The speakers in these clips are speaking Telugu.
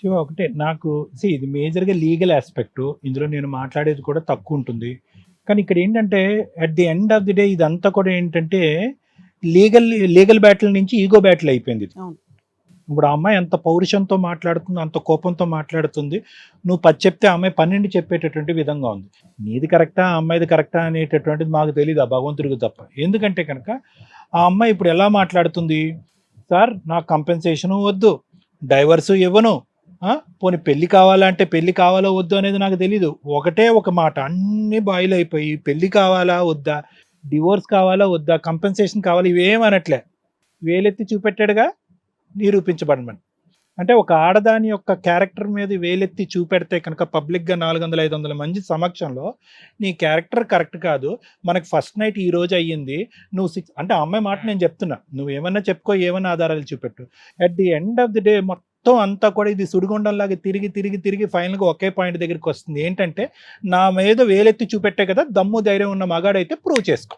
శివ ఒకటే నాకు సి ఇది మేజర్గా లీగల్ ఆస్పెక్ట్ ఇందులో నేను మాట్లాడేది కూడా తక్కువ ఉంటుంది. కానీ ఇక్కడ ఏంటంటే at the end of the day ఇదంతా కూడా ఏంటంటే లీగల్ లీగల్ బ్యాటిల్ నుంచి ఈగో బ్యాటిల్ అయిపోయింది ఇది. ఇప్పుడు ఆ అమ్మాయి అంత పౌరుషంతో మాట్లాడుతుంది అంత కోపంతో మాట్లాడుతుంది. నువ్వు పది చెప్తే అమ్మాయి పన్నెండు చెప్పేటటువంటి విధంగా ఉంది. నీది కరెక్టా ఆ అమ్మాయిది కరెక్టా అనేటటువంటిది మాకు తెలియదు ఆ భగవంతుడికి తప్ప. ఎందుకంటే కనుక ఆ అమ్మాయి ఇప్పుడు ఎలా మాట్లాడుతుంది? సార్ నాకు కంపెన్సేషను వద్దు డైవర్సు ఇవ్వను పోనీ పెళ్ళి కావాలంటే పెళ్ళి కావాలో వద్దు అనేది నాకు తెలీదు. ఒకటే ఒక మాట అన్ని బాయిల్ అయిపోయి పెళ్ళి కావాలా వద్దా డివోర్స్ కావాలా వద్దా కంపెన్సేషన్ కావాలా ఇవేమనట్లే వేలెత్తి చూపెట్టాడుగా నిరూపించబడమని. అంటే ఒక ఆడదాని యొక్క క్యారెక్టర్ మీద వేలెత్తి చూపెడితే కనుక పబ్లిక్గా నాలుగు వందల ఐదు వందల మంది సమక్షంలో నీ క్యారెక్టర్ కరెక్ట్ కాదు. మనకు ఫస్ట్ నైట్ ఈ రోజు అయ్యింది. నువ్వు సిక్స్ అంటే అమ్మాయి మాట నేను చెప్తున్నా. నువ్వు ఏమన్నా చెప్పుకో ఏమన్నా ఆధారాలు చూపెట్టు. At the end of the day మొత్తం మొత్తం అంతా కూడా ఇది సుడిగుండంలాగా తిరిగి తిరిగి తిరిగి ఫైనల్గా ఒకే పాయింట్ దగ్గరికి వస్తుంది. ఏంటంటే నా మీద వేలెత్తి చూపెట్టే కదా దమ్ము ధైర్యం ఉన్న మగాడైతే ప్రూవ్ చేసుకో.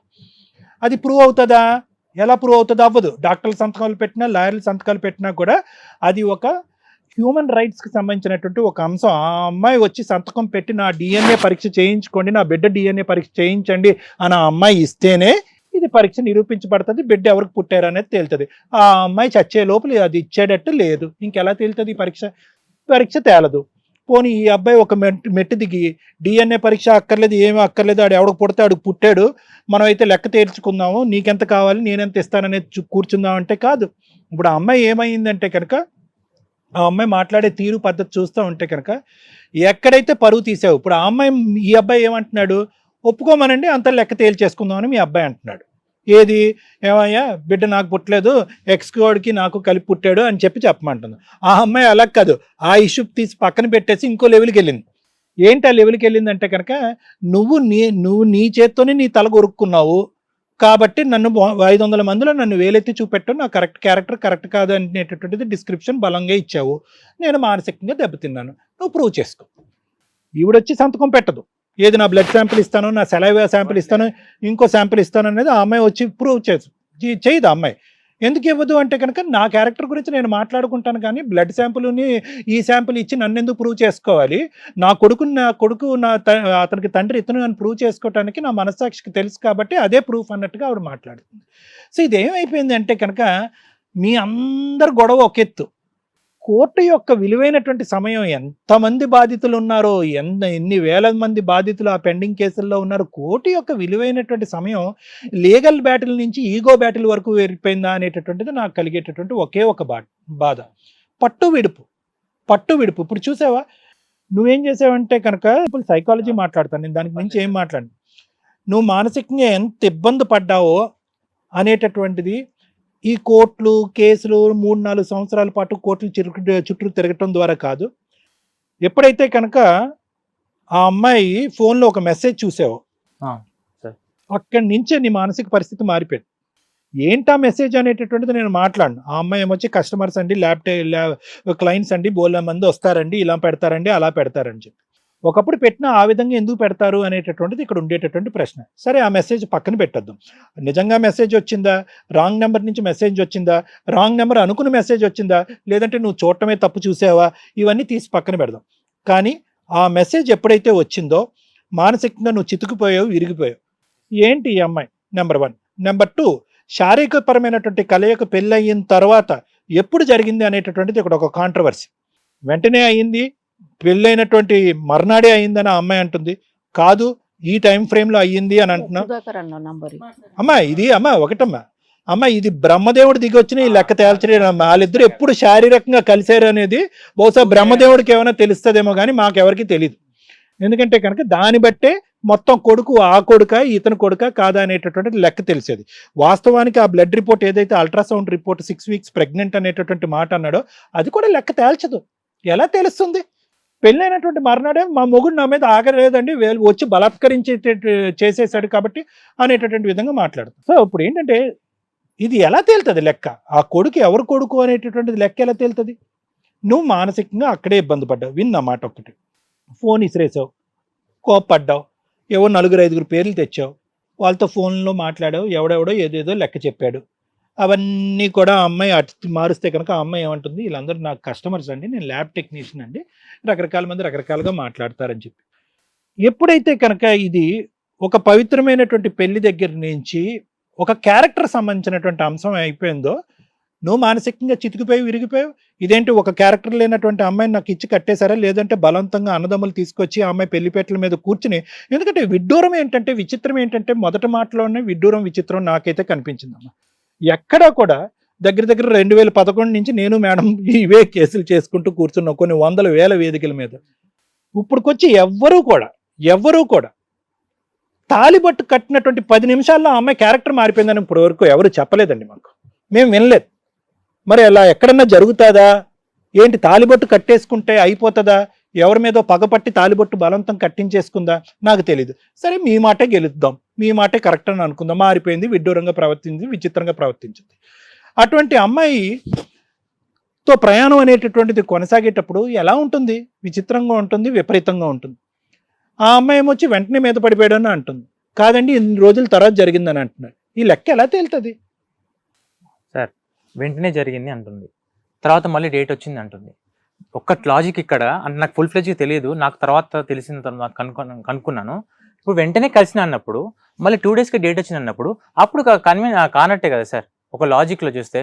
అది ప్రూవ్ అవుతుందా? ఎలా ప్రూవ్ అవుతుందో అవ్వదు. డాక్టర్ల సంతకాలు పెట్టినా లాయర్ల సంతకాలు పెట్టినా కూడా అది ఒక హ్యూమన్ రైట్స్కి సంబంధించినటువంటి ఒక అంశం. ఆ అమ్మాయి వచ్చి సంతకం పెట్టి నా డిఎన్ఏ పరీక్ష చేయించుకోండి నా బిడ్డ డిఎన్ఏ పరీక్ష చేయించండి అని ఆ అమ్మాయి ఇస్తేనే ఇది పరీక్ష నిరూపించబడుతుంది బిడ్డ ఎవరికి పుట్టారు అనేది తేలుతుంది. ఆ అమ్మాయి చచ్చే లోపల అది ఇచ్చేటట్టు లేదు. ఇంకెలా తేలుతుంది ఈ పరీక్ష? పరీక్ష తేలదు. పోనీ ఈ అబ్బాయి ఒక మెట్ మెట్టు దిగి డిఎన్ఏ పరీక్ష అక్కర్లేదు ఏమీ అక్కర్లేదు ఆడు ఎవడకు పుడితే ఆడు పుట్టాడు మనం అయితే లెక్క తీర్చుకుందాము నీకెంత కావాలి నేనెంత ఇస్తాననేది కూర్చుందాం అంటే కాదు. ఇప్పుడు ఆ అమ్మాయి ఏమైందంటే కనుక ఆ అమ్మాయి మాట్లాడే తీరు పద్ధతి చూస్తూ ఉంటే కనుక ఎక్కడైతే పరువు తీసావు ఇప్పుడు ఆ అమ్మాయి ఈ అబ్బాయి ఏమంటున్నాడు? ఒప్పుకోమనండి అంత లెక్క తేల్చేసుకుందామని మీ అబ్బాయి అంటున్నాడు. ఏది? ఏమయ్యా బిడ్డ నాకు పుట్టలేదు ఎక్స్ కోడ్కి నాకు కలిపి పుట్టాడు అని చెప్పి చెప్పమంటుంది. ఆ అమ్మాయి అలా కాదు ఆ ఇష్యూ తీసి పక్కన పెట్టేసి ఇంకో లెవెల్కి వెళ్ళింది. ఏంటి ఆ లెవెల్కి వెళ్ళిందంటే కనుక నువ్వు నీ నువ్వు నీ చేత్తోనే నీ తల కొరుక్కున్నావు కాబట్టి నన్ను ఐదు వందల మందిలో నన్ను వేలెత్తి చూపెట్టు నా కరెక్ట్ క్యారెక్టర్ కరెక్ట్ కాదు అనేటటువంటిది డిస్క్రిప్షన్ బలంగా ఇచ్చావు. నేను మానసికంగా దెబ్బతిన్నాను. నువ్వు ప్రూవ్ చేసుకో. ఈవిడొచ్చి సంతకం పెట్టదు. ఏది నా బ్లడ్ శాంపిల్ ఇస్తాను నా సెలైవా శాంపిల్ ఇస్తాను ఇంకో శాంపిల్ ఇస్తాను అనేది ఆ అమ్మాయి వచ్చి ప్రూవ్ చేసు చేయదు ఆ అమ్మాయి. ఎందుకు ఇవ్వదు అంటే కనుక నా క్యారెక్టర్ గురించి నేను మాట్లాడుకుంటాను కానీ బ్లడ్ శాంపుల్ని ఈ శాంపుల్ ఇచ్చి నన్ను ఎందుకు ప్రూవ్ చేసుకోవాలి? నా కొడుకు నా కొడుకు నా త- అతనికి తండ్రి ఇతను నన్ను ప్రూవ్ చేసుకోవటానికి నా మనస్సాక్షికి తెలుసు కాబట్టి అదే ప్రూఫ్ అన్నట్టుగా ఆవిడ మాట్లాడుతుంది. సో ఇది ఏమైపోయింది అంటే కనుక మీ అందరు గొడవ ఒక ఎత్తు కోర్టు యొక్క విలువైనటువంటి సమయం ఎంతమంది బాధితులు ఉన్నారో ఎంత ఎన్ని వేల మంది బాధితులు ఆ పెండింగ్ కేసుల్లో ఉన్నారు కోర్టు యొక్క విలువైనటువంటి సమయం లీగల్ బ్యాటిల్ నుంచి ఈగో బ్యాటిల్ వరకు వెళ్ళిపోయిందా అనేటటువంటిది నాకు కలిగేటటువంటి ఒకే ఒక బా బాధ. పట్టు విడుపు. పట్టు విడుపు. ఇప్పుడు చూసావా? నువ్వేం చేసావంటే కనుక ఇప్పుడు సైకాలజీ మాట్లాడతాను. నేను దానికి మించి ఏం మాట్లాడు నువ్వు మానసికంగా ఎంత ఇబ్బంది పడ్డావో అనేటటువంటిది ఈ కోర్టులు కేసులు మూడు నాలుగు సంవత్సరాల పాటు కోర్టులు చుట్టూ చుట్టూ తిరగటం ద్వారా కాదు. ఎప్పుడైతే కనుక ఆ అమ్మాయి ఫోన్లో ఒక మెసేజ్ చూసావో. అక్కడి నుంచే నీ మానసిక పరిస్థితి మారిపోయింది. ఏంటా మెసేజ్ అనేటటువంటిది నేను మాట్లాడను. ఆ అమ్మాయి ఏమొచ్చి కస్టమర్స్ అండి ల్యాబ్ క్లయింట్స్ అండి బోల మంది వస్తారండి ఇలా పెడతారండి అలా పెడతారని చెప్పి. ఒకప్పుడు పెట్టిన ఆ విధంగా ఎందుకు పెడతారు అనేటటువంటిది ఇక్కడ ఉండేటటువంటి ప్రశ్న. సరే ఆ మెసేజ్ పక్కన పెట్టద్దు. నిజంగా మెసేజ్ వచ్చిందా? రాంగ్ నెంబర్ నుంచి మెసేజ్ వచ్చిందా? రాంగ్ నెంబర్ అనుకున్న మెసేజ్ వచ్చిందా? లేదంటే నువ్వు చూడటమే తప్పు చూసావా? ఇవన్నీ తీసి పక్కన పెడదాం. కానీ ఆ మెసేజ్ ఎప్పుడైతే వచ్చిందో మానసికంగా నువ్వు చితుకుపోయావు విరిగిపోయావు. ఏంటి ఈ అమ్మాయి? Number one. నెంబర్ టూ శారీరకపరమైనటువంటి కలయిక పెళ్ళి అయిన తర్వాత ఎప్పుడు జరిగింది అనేటటువంటిది ఇక్కడ ఒక కాంట్రవర్సీ వెంటనే అయ్యింది పెళ్ళైనటువంటి మర్నాడే అయ్యిందని ఆ అమ్మాయి అంటుంది. కాదు ఈ టైం ఫ్రేమ్లో అయ్యింది అని నంబర్. అమ్మా ఇది అమ్మా ఒకటమ్మా. అమ్మ ఇది బ్రహ్మదేవుడు దిగి వచ్చిన ఈ లెక్క తేల్చలేడు అమ్మా. వాళ్ళిద్దరు ఎప్పుడు శారీరకంగా కలిశారు అనేది బహుశా బ్రహ్మదేవుడికి ఏమైనా తెలుస్తుందేమో కానీ మాకెవరికి తెలియదు ఎందుకంటే కనుక దాన్ని బట్టే మొత్తం కొడుకు ఆ కొడుక ఇతని కొడుక కాదా అనేటటువంటి లెక్క తెలిసేది. వాస్తవానికి ఆ బ్లడ్ రిపోర్ట్ ఏదైతే ultrasound report six weeks pregnant అనేటటువంటి మాట అన్నాడో అది కూడా లెక్క తేల్చదు. ఎలా తెలుస్తుంది? పెళ్ళైనటువంటి మర్నాడే మా మొగుడు నా మీద ఆగలేదండి వేలు వచ్చి బలాత్కరించి చేసేసాడు కాబట్టి అనేటటువంటి విధంగా మాట్లాడుతాం. సో ఇప్పుడు ఏంటంటే ఇది ఎలా తేలుతుంది లెక్క? ఆ కొడుకు ఎవరు కొడుకు అనేటటువంటిది లెక్క ఎలా తేలుతుంది? నువ్వు మానసికంగా అక్కడే ఇబ్బంది పడ్డావు విన్న మాట ఒకటి ఫోన్ ఇసిరేసావు కోప్పడ్డావు ఏవో నలుగురు ఐదుగురు పేర్లు తెచ్చావు వాళ్ళతో ఫోన్లో మాట్లాడావు ఎవడెవడో ఏదేదో లెక్క చెప్పాడు. అవన్నీ కూడా అమ్మాయి అటు మారుస్తే కనుక ఆ అమ్మాయి ఏమంటుంది వీళ్ళందరూ నాకు కస్టమర్స్ అండి నేను ల్యాబ్ టెక్నీషియన్ అండి రకరకాల మంది రకరకాలుగా మాట్లాడతారని చెప్పి. ఎప్పుడైతే కనుక ఇది ఒక పవిత్రమైనటువంటి పెళ్ళి దగ్గర నుంచి ఒక క్యారెక్టర్ సంబంధించినటువంటి అంశం అయిపోయిందో నువ్వు మానసికంగా చితికిపోయి విరిగిపోయావు ఇదేంటి ఒక క్యారెక్టర్ లేనటువంటి అమ్మాయిని నాకు ఇచ్చి కట్టేశారా లేదంటే బలవంతంగా అన్నదమ్ములు తీసుకొచ్చి ఆ అమ్మాయి పెళ్ళిపేటల మీద కూర్చుని ఎందుకంటే విడ్డూరం ఏంటంటే విచిత్రం ఏంటంటే మొదటి మాటలోనే విడ్డూరం విచిత్రం నాకైతే కనిపించిందమ్మా. ఎక్కడా కూడా దగ్గర దగ్గర రెండు వేల పదకొండు నుంచి నేను మేడం ఇవే కేసులు చేసుకుంటూ కూర్చున్నాం కొన్ని వందల వేల వేదికల మీద. ఇప్పుడుకొచ్చి ఎవ్వరూ కూడా ఎవ్వరూ కూడా తాలిబట్టు కట్టినటువంటి పది నిమిషాల్లో ఆ అమ్మాయి క్యారెక్టర్ మారిపోయిందని ఇప్పుడు వరకు ఎవరు చెప్పలేదండి మాకు. మేము వినలేదు. మరి అలా ఎక్కడన్నా జరుగుతుందా? ఏంటి తాలిబొట్టు కట్టేసుకుంటే అయిపోతుందా? ఎవరి మీదో పగపట్టి తాలిబొట్టు బలవంతం కట్టించేసుకుందా? నాకు తెలీదు. సరే మీ మాటే గెలుద్దాం. మీ మాటే కరెక్ట్ అని అనుకుందాం. మారిపోయింది విడ్డూరంగా ప్రవర్తించింది విచిత్రంగా ప్రవర్తించింది. అటువంటి అమ్మాయి తో ప్రయాణం అనేటటువంటిది కొనసాగేటప్పుడు ఎలా ఉంటుంది? విచిత్రంగా ఉంటుంది విపరీతంగా ఉంటుంది. ఆ అమ్మాయి ఏమొచ్చి వెంటనే మీద పడిపోయాడని అంటుంది. కాదండి ఇన్ని రోజుల తర్వాత జరిగిందని అంటున్నారు ఈ లెక్క ఎలా తేలుతుంది? వెంటనే జరిగింది అంటుంది. తర్వాత మళ్ళీ డేట్ వచ్చింది అంటుంది. ఒక్క లాజిక్ ఇక్కడ అంటే నాకు ఫుల్ ఫ్లెజ్ తెలియదు. నాకు తర్వాత తెలిసిన తర్వాత నాకు కనుక్కున్నాను. ఇప్పుడు వెంటనే కలిసిన అన్నప్పుడు మళ్ళీ టూ డేస్కి డేట్ వచ్చింది అన్నప్పుడు అప్పుడు కన్వీ కానట్టే కదా సార్ ఒక లాజిక్లో చూస్తే.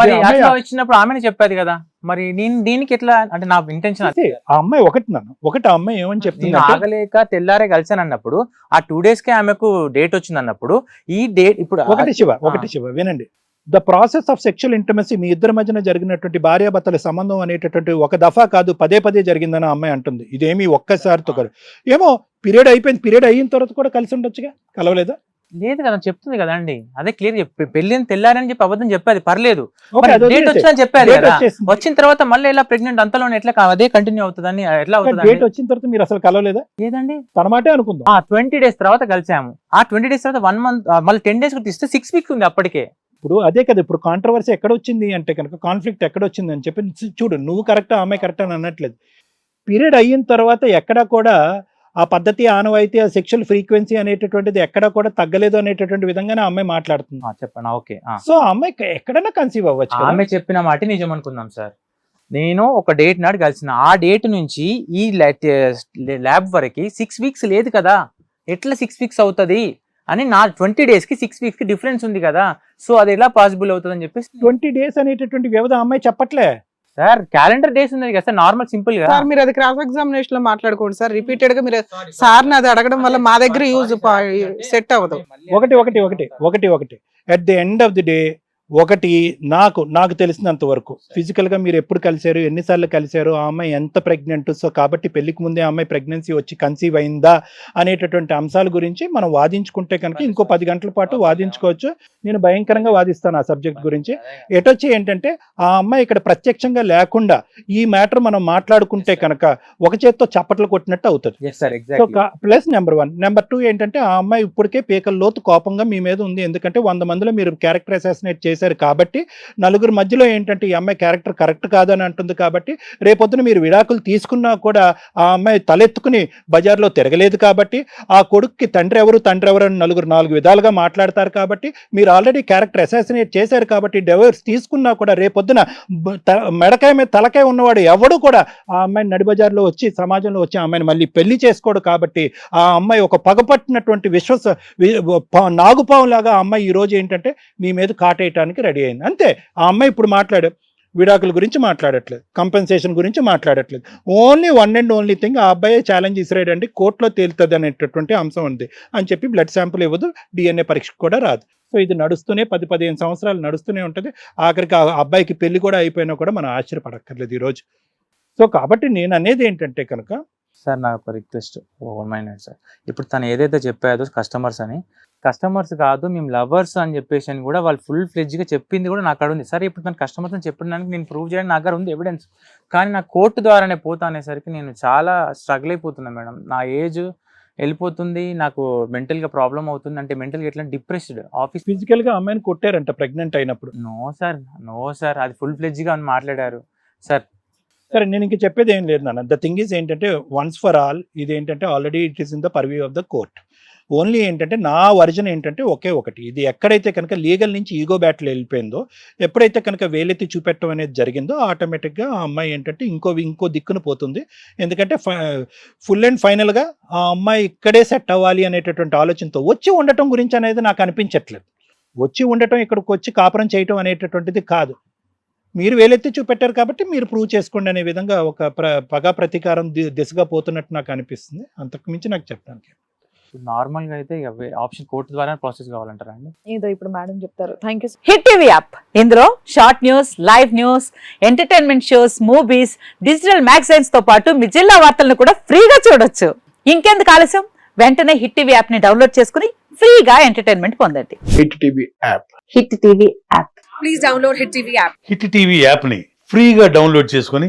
మరి అట్లా వచ్చినప్పుడు ఆమెనే చెప్పేది కదా. మరి నేను దీనికి ఎట్లా అంటే నా ఇంటెన్షన్ అదే, ఆ అమ్మాయి ఒకటి నన్ను ఒకటి ఆ అమ్మాయి ఏమని చెప్తుంది ఆగలేక తెల్లారే కలిసాను అన్నప్పుడు ఆ టూ డేస్కి ఆమెకు డేట్ వచ్చింది అన్నప్పుడు ఈ డేట్ ఇప్పుడు ఒకటి శివ ఒకటి శివ వినండి. The process of sexual intimacy మీ ఇద్దరి మధ్యన జరిగినటువంటి భార్యాభర్తల సంబంధం అనేటటువంటి ఒక దఫా కాదు పదే పదే జరిగిందని అమ్మాయి అంటుంది. ఇదేమి ఒక్కసారితో కాదు. ఏమో పీరియడ్ అయిపోయింది పీరియడ్ అయిన తర్వాత కూడా కలిసి ఉండొచ్చుగా? కలవలేదా? లేదు కదా చెప్తుంది కదా అండి. అదే క్లియర్ చెప్పి. పెళ్ళి అని తెల్లారని చెప్పి అబద్ధం చెప్పేది పర్లేదు. డేట్. వచ్చిందని చెప్పారు కదా. వచ్చిన తర్వాత మళ్ళీ ఎలా ప్రెగ్నెంట్ అంతలోనే ఎట్లా అదే కంటిన్యూ అవుతుందని ఎట్లా డేట్ అవుతుంది వచ్చిన తర్వాత మీరు అసలు కలవలేదా? లేదండి. తన మాటే అనుకుందాం. ఆ ట్వంటీ డేస్ తర్వాత కలిసాము. ఆ ట్వంటీ డేస్ తర్వాత వన్ మంత్ మళ్ళీ టెన్ డేస్ ఇస్తే సిక్స్ వీక్స్ ఉంది అప్పటికే. ఇప్పుడు అదే కదా ఇప్పుడు కాంట్రవర్సీ ఎక్కడ వచ్చింది అంటే కనుక కాన్ఫ్లిక్ట్ ఎక్కడ వచ్చింది అని చెప్పి చూడు నువ్వు కరెక్ట్ ఆమె కరెక్ట్ అని అనట్లేదు. పీరియడ్ అయిన తర్వాత ఎక్కడా కూడా ఆ పద్ధతి ఆనవాయితీ ఆ సెక్షువల్ ఫ్రీక్వెన్సీ అనేటటువంటిది ఎక్కడా కూడా తగ్గలేదు అనేటటువంటి విధంగానే అమ్మాయి మాట్లాడుతుంది. చెప్పండి. ఓకే. సో అమ్మాయి ఎక్కడైనా కన్సీవ్ అవ్వచ్చు. ఆమె చెప్పిన మాట నిజం అనుకుందాం సార్. నేను ఒక డేట్ నాడు కలిసిన ఆ డేట్ నుంచి ఈ ల్యాబ్ వరకు సిక్స్ వీక్స్ లేదు కదా. ఎట్లా సిక్స్ వీక్స్ అవుతుంది? అని నా ట్వంటీ డేస్కి సిక్స్ వీక్స్కి డిఫరెన్స్ ఉంది కదా. సో అది ఎలా పాసిబుల్ అవుతుంది అని చెప్పేసి ట్వంటీ డేస్ అనేటటువంటి వ్యవధి అమ్మాయి చెప్పట్లే. సార్ క్యాలెండర్ డేస్ ఉంది కదా సార్ నార్మల్ సింపుల్గా. సార్ మీరు అది క్రాస్ ఎగ్జామినేషన్లో మాట్లాడుకోండి సార్. రిపీటెడ్గా మీరు సార్ అది అడగడం వల్ల మా దగ్గర యూజ్ సెట్ అవ్వదు. ఒకటి ఒకటి ఒకటి ఒకటి ఒకటి. At the end of the day ఒకటి నాకు నాకు తెలిసినంత వరకు. ఫిజికల్గా మీరు ఎప్పుడు కలిశారు? ఎన్నిసార్లు కలిశారు? ఆ అమ్మాయి ఎంత ప్రెగ్నెంట్ సో కాబట్టి పెళ్ళికి ముందే ఆ అమ్మాయి ప్రెగ్నెన్సీ వచ్చి కన్సీవ్ అయిందా అనేటటువంటి అంశాల గురించి మనం వాదించుకుంటే కనుక ఇంకో పది గంటల పాటు వాదించుకోవచ్చు. నేను భయంకరంగా వాదిస్తాను ఆ సబ్జెక్ట్ గురించి. ఎటొచ్చి ఏంటంటే ఆ అమ్మాయి ఇక్కడ ప్రత్యక్షంగా లేకుండా ఈ మ్యాటర్ మనం మాట్లాడుకుంటే కనుక ఒక చేత్తో చప్పట్లు కొట్టినట్టు అవుతుంది. So plus number one number two ఏంటంటే ఆ అమ్మాయి ఇప్పటికే పీకల లోతు కోపంగా మీ మీద ఉంది. ఎందుకంటే వంద మందిలో మీరు క్యారెక్టర్ అసాసినేట్ చేశారు కాబట్టి నలుగురు మధ్యలో ఏంటంటే ఈ అమ్మాయి క్యారెక్టర్ కరెక్ట్ కాదని అంటుంది కాబట్టి రేపొద్దున మీరు విడాకులు తీసుకున్నా కూడా ఆ అమ్మాయి తలెత్తుకుని బజార్లో తిరగలేదు కాబట్టి ఆ కొడుక్కి తండ్రి ఎవరు తండ్రి ఎవరు అని నలుగురు నాలుగు విధాలుగా మాట్లాడతారు కాబట్టి మీరు ఆల్రెడీ క్యారెక్టర్ అసాసినేట్ చేశారు కాబట్టి డైవర్స్ తీసుకున్నా కూడా రేపొద్దున మెడకాయ మీద తలకాయ ఉన్నవాడు ఎవడు కూడా ఆ అమ్మాయిని నడిబజార్లో వచ్చి సమాజంలో వచ్చి ఆ అమ్మాయిని మళ్ళీ పెళ్ళి చేసుకోడు కాబట్టి ఆ అమ్మాయి ఒక పగపట్టినటువంటి విశ్వస నాగుపావులాగా లాగా ఆ అమ్మాయి ఈ రోజు ఏంటంటే మీ మీద కాటేయటానికి రెడీ అయింది. అంతే. ఆ అమ్మాయి ఇప్పుడు మాట్లాడే విడాకుల గురించి మాట్లాడట్లేదు. కంపెన్సేషన్ గురించి మాట్లాడట్లేదు. Only one and only thing ఆ అబ్బాయి ఛాలెంజ్ ఇసిరేయడండి కోర్టులో తేలుతుంది అనేటటువంటి అంశం ఉంది అని చెప్పి బ్లడ్ శాంపుల్ ఇవ్వదు డిఎన్ఏ పరీక్ష కూడా రాదు. సో ఇది నడుస్తూనే పది పదిహేను సంవత్సరాలు నడుస్తూనే ఉంటుంది. ఆఖరికి ఆ అబ్బాయికి పెళ్ళి కూడా అయిపోయినా కూడా మనం ఆశ్చర్యపడక్కర్లేదు ఈరోజు. సో కాబట్టి నేను అనేది ఏంటంటే కనుక సార్ నాకు ఒక రిక్వెస్ట్ వన్ మైండ్ సార్ ఇప్పుడు తను ఏదైతే చెప్పాదో కస్టమర్స్ అని కస్టమర్స్ కాదు మేము లవర్స్ అని చెప్పేసి అని కూడా వాళ్ళు ఫుల్గా చెప్పింది కూడా నాకు అక్కడ ఉంది. సరే ఇప్పుడు తన కస్టమర్స్ అని చెప్పడానికి నేను ప్రూవ్ చేయడానికి నా దగ్గర ఉంది ఎవిడెన్స్ కానీ నా కోర్టు ద్వారానే పోతా అనేసరికి నేను చాలా స్ట్రగుల్ అయిపోతున్నా మేడం. నా ఏజ్ వెళ్ళిపోతుంది నాకు mental గా ప్రాబ్లం అవుతుంది. అంటే మెంటల్గా ఎట్లా డిప్రెస్డ్ ఆఫీస్ ఫిజికల్గా అమ్మాయిని కొట్టారంట ప్రెగ్నెంట్ అయినప్పుడు. నో సార్ నో సార్ అది ఫుల్గా అని మాట్లాడారు. సార్ సరే నేను ఇంక చెప్పేది ఏం లేదు నాన్న. ద థింగ్ ఈజ్ ఏంటంటే వన్స్ ఫర్ ఆల్ ఇది ఏంటంటే already it is in the purview of the court only ఏంటంటే నా వర్జన్ ఏంటంటే ఒకే ఒకటి. ఇది ఎక్కడైతే కనుక లీగల్ నుంచి ఈగో బ్యాటిల్ వెళ్ళిపోయిందో ఎప్పుడైతే కనుక వేలెత్తి చూపెట్టడం అనేది జరిగిందో ఆటోమేటిక్గా ఆ అమ్మాయి ఏంటంటే ఇంకో ఇంకో దిక్కున పోతుంది. ఎందుకంటే ఫుల్ అండ్ ఫైనల్గా ఆ అమ్మాయి ఇక్కడే సెట్ అవ్వాలి అనేటటువంటి ఆలోచనతో వచ్చి ఉండటం గురించి అనేది నాకు అనిపించట్లేదు. వచ్చి ఉండటం ఇక్కడికి వచ్చి కాపురం చేయటం అనేటటువంటిది కాదు. మీరు వేలెత్తి చూపెట్టారు కాబట్టి మీరు ప్రూవ్ చేసుకోండి అనే విధంగా ఒక ప్ర పగా ప్రతీకారం ది- దిశగా పోతున్నట్టు నాకు అనిపిస్తుంది. అంతకు మించి నాకు చెప్పడానికి నార్మల్గా అయితే ఆప్షన్ కోర్టు ద్వారా ప్రాసెస్ కావాలంటారా అండి? ఏదో ఇప్పుడు మేడం చెప్తారు. Thank you Hit TV app ఇందులో short news live news entertainment shows movies digital మ్యాగజైన్స్తో పాటు మీ జిల్లా వార్తలను కూడా ఫ్రీగా చూడొచ్చు. ఇంకెందుకు ఆలస్యం? వెంటనే హిట్ టీవీ యాప్ని డౌన్లోడ్ చేసుకుని ఫ్రీగా ఎంటర్టైన్మెంట్ పొందండి. Hit TV app Hit TV app Hit TV యాప్ని ఫ్రీగా డౌన్లోడ్ చేసుకొని